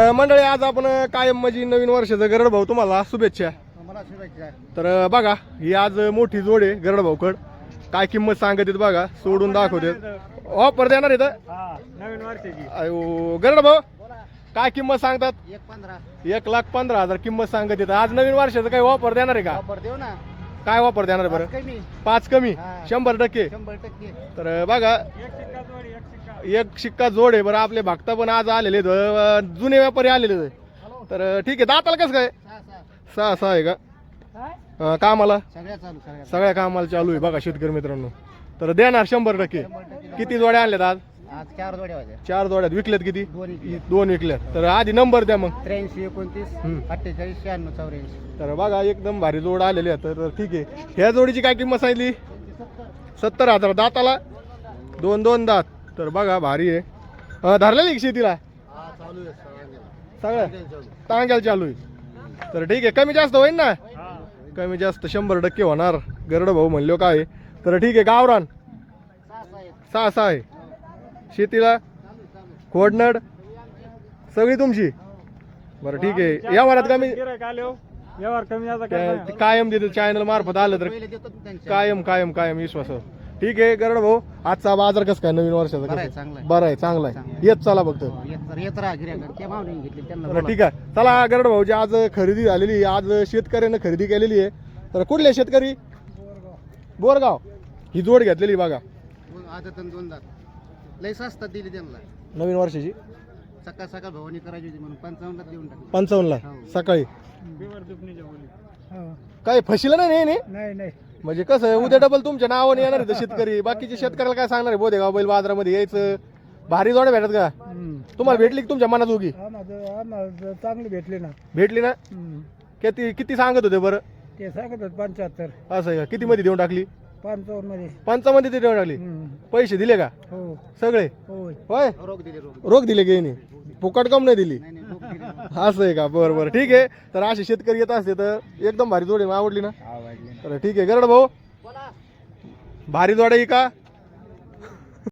मंडळी आज आपण कायम म्हणजे नवीन वर्षाचं गरड भाऊ तुम्हाला शुभेच्छा. मला शुभेच्छा. तर बघा ही आज मोठी जोड आहे गरड भाऊकड. काय किंमत सांगत आहेत बघा सोडून दाखवतात. ऑफर देणार आहेत नवीन वर्षाची. अयो, गरड भाऊ काय किंमत सांगतात? एक लाख पंधरा हजार किंमत सांगत आहेत आज नवीन वर्षाचं काही ऑफर देणार आहे का? वापर देऊ ना. काय ऑफर देणार बरं? पाच कमी. पाच कमी? हा. शंभर टक्के? शंभर टक्के. तर बघा. एक शिक्का जोड आहे बरं आपले भक्ता पण आज आलेले आहेत. अ, जुने व्यापारी आलेले आहेत. तर ठीक आहे दाताला कसं काय? सहा सहा. सहा सहा आहे का? अ, कामाला? सगळ्या चालू सगळ्या. सगळ्या कामाला चालू आहे बघा शेतकरी मित्रांनो. तर देणार शंभर टक्के. किती जोड्या आणल्यात आज? आज चार जोड्या होत्या. चार जोड्यात विकल्यात किती? दोन विकल्यात तर आधी नंबर द्या मग. त्र्याऐंशी एकोणतीस हम्म. अठ्ठेचाळीस शहाण्णव चौऱ्याऐंशी. तर बघा एकदम भारी जोड आलेली आहे तर ठीक आहे. ह्या जोडीची काय किंमत सांगितली? सत्तर हजार. दाताला दोन दोन दात. तर बघा भारी आहे. अ, धरलेली का शेतीला? चालू सगळं? टांग्याला चालू आहे. तर ठीक आहे. कमी जास्त होईल ना? कमी जास्त शंभर टक्के होणार. गरड भाऊ म्हणलो काय? तर ठीक आहे. गावरान? सहा सहा आहे. शेतीला? खोडनड? सगळी तुमची? बरं ठीक आहे. या वरात कमी व्यवहार कमी जास्त त्या- ते कायम देतो चॅनल मार्फत आलं तर कायम कायम कायम विश्वास ठीक आहे गरड भाऊ आजचा बाजार कसं काय? नवीन वर्षाचा बरं आहे, कसं? चांगला आहे. बरं आहे चांगला आहे. येत चला फक्त. हो, येत तर येत राहा गिऱ्हाईक. त्या मावणी घेतली त्यांना तर बोला. ठीक आहे. चला गरड भाऊची आज खरेदी झालेली आहे. आज शेतकऱ्यानं खरेदी केलेली आहे. तर कुठले शेतकरी? बोरगाव. ही जोड घेतलेली बघा. दोन आदत आणि दोन दात लय स्वस्तात दिली त्यांना. नवीन वर्षाची? सकाळ सकाळ भवानी करायची होती म्हणून पंचावन्नला देऊन टाकली. पंचावन्नला? हो. सकाळी? बोली काय फसिलं नाही नाही, नाही नाही नाही. म्हणजे कसं आहे, उद्या डबल तुमच्या नावाने येणार आहे शेतकरी. बाकीचे शेतकऱ्याला काय सांगणार आहे? बोदेगाव बैल बाजारामध्ये यायचं. भारी जोड्या भेटत का? तुम्हाला भेटली की तुमच्या मनात उगी? आम्हाला आम्हाला चांगली भेटली ना. भेटली ना? किती किती सांगत होते बरं? ते सांगत होत पंच्याहत्तर. असं आहे का? किती मध्ये देऊन टाकली? पंचावन्नमध्ये पंचामध्ये ते टाकली. पैसे दिले का? हो. सगळे? होय. होय? रोग दिले रोग रोख दिले गेली फुकट कम नाही दिली? नाही नाही असं आहे का? बरं बरं. ठीक आहे. तर असे शेतकरी येत असते तर एकदम भारी जोडी आवडली ना? आवडले तर ठीक आहे. गरड भाऊ? भारी जोड आहे का?